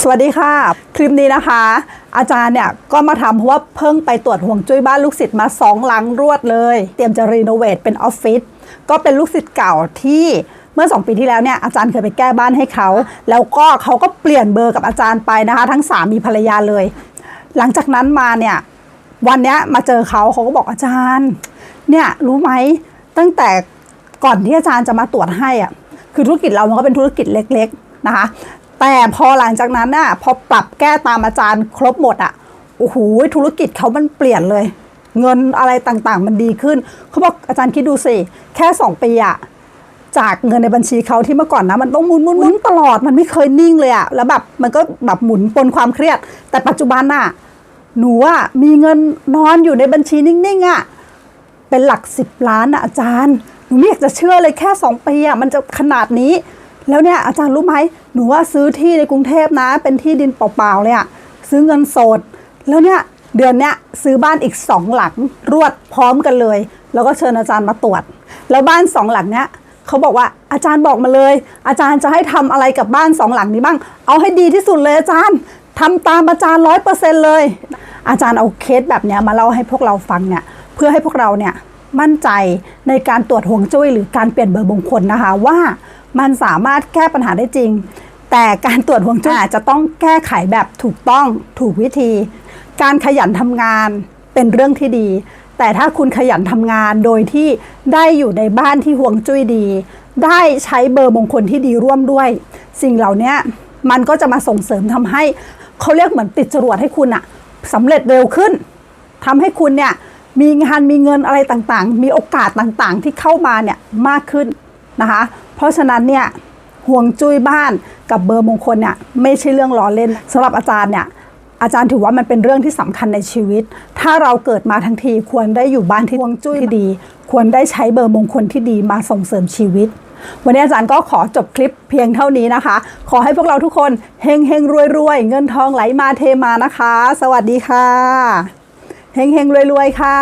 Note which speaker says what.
Speaker 1: สวัสดีค่ะ คลิปนี้นะคะ อาจารย์เนี่ยก็มาทำเพราะว่าเพิ่งไปตรวจห่วงจุ้ยบ้านลูกศิษย์มาสองหลังรวดเลย เตรียมจะรีโนเวทเป็นออฟฟิศก็เป็นลูกศิษย์เก่าที่เมื่อ 2 ปีที่แล้วเนี่ยอาจารย์เคยไปแก้บ้านให้เขา แล้วก็เขาก็เปลี่ยนเบอร์กับอาจารย์ไปนะคะ ทั้งสามีภรรยาเลย หลังจากนั้นมาเนี่ยวันเนี้ยมาเจอเขาเขาก็บอกอาจารย์ เนี่ยรู้ไหมตั้งแต่ก่อนที่อาจารย์จะมาตรวจให้อะคือธุรกิจเรามันก็เป็นธุรกิจเล็ก ๆนะคะ แต่พอหลังจากนั้นน่ะพอปรับแก้ตามอาจารย์ครบหมดอะโอ้โหธุรกิจเขามันเปลี่ยนเลย เงินอะไรต่างๆ มันดีขึ้นเขาบอกอาจารย์คิดดูสิ แค่สองปีอะจากเงินในบัญชีเขาที่เมื่อก่อนนะ มันต้องหมุนหมุนหมุนตลอดมันไม่เคยนิ่งเลยอะแล้วแบบมันก็แบบหมุนปนความเครียด แต่ปัจจุบันน่ะหนูอะมีเงินนอนอยู่ในบัญชีนิ่งๆอะเป็นหลักสิบล้านอะอาจารย์หนูไม่อยากจะเชื่อเลยแค่สองปีอะมันจะขนาดนี้ แล้วเนี่ยอาจารย์รู้ไหม หนูว่าซื้อที่ในกรุงเทพนะ เป็นที่ดินเปล่าๆเลยอะซื้อเงินสด แล้วเนี่ยเดือนเนี้ยซื้อบ้านอีกสองหลังรวดพร้อมกันเลย แล้วก็เชิญอาจารย์มาตรวจ แล้วบ้านสองหลังเนี้ยเขาบอกว่าอาจารย์บอกมาเลย อาจารย์จะให้ทำอะไรกับบ้านสองหลังนี้บ้าง เอาให้ดีที่สุดเลยอาจารย์ทำตามอาจารย์ร้อยเปอร์เซ็นเลย อาจารย์เอาเคสแบบเนี้ยมาเล่าให้พวกเราฟังเนี่ยเพื่อให้พวกเราเนี่ยมั่นใจในการตรวจห่วงจุ้ยหรือการเปลี่ยนเบอร์มงคลนะคะว่ามันสามารถแก้ปัญหาได้จริง แต่การตรวจห่วงจุ้ยอาจจะต้องแก้ไขแบบถูกต้องถูกวิธี การขยันทำงานเป็นเรื่องที่ดี แต่ถ้าคุณขยันทำงานโดยที่ได้อยู่ในบ้านที่ห่วงจุ้ยดี ได้ใช้เบอร์มงคลที่ดีร่วมด้วย สิ่งเหล่านี้มันก็จะมาส่งเสริมทำให้เขาเรียกเหมือนติดจรวดให้คุณอะสำเร็จเร็วขึ้นทำให้คุณเนี่ยมีงานมีเงินอะไรต่างๆ มีโอกาสต่างๆ ที่เข้ามาเนี่ยมากขึ้นนะคะ เพราะฉะนั้นเนี่ย ห่วงจุ้ยบ้านกับเบอร์มงคลเนี่ยไม่ใช่เรื่องล้อเล่นสำหรับอาจารย์เนี่ยอาจารย์ถือว่ามันเป็นเรื่องที่สำคัญในชีวิต ถ้าเราเกิดมาทั้งทีควรได้อยู่บ้านที่ฮวงจุ้ยที่ดี ควรได้ใช้เบอร์มงคลที่ดีมาส่งเสริมชีวิต วันนี้อาจารย์ก็ขอจบคลิปเพียงเท่านี้นะคะ ขอให้พวกเราทุกคนเฮงเฮงรวยรวยเงินทองไหลมาเทมานะคะ สวัสดีค่ะเฮงเฮงรวยรวยค่ะ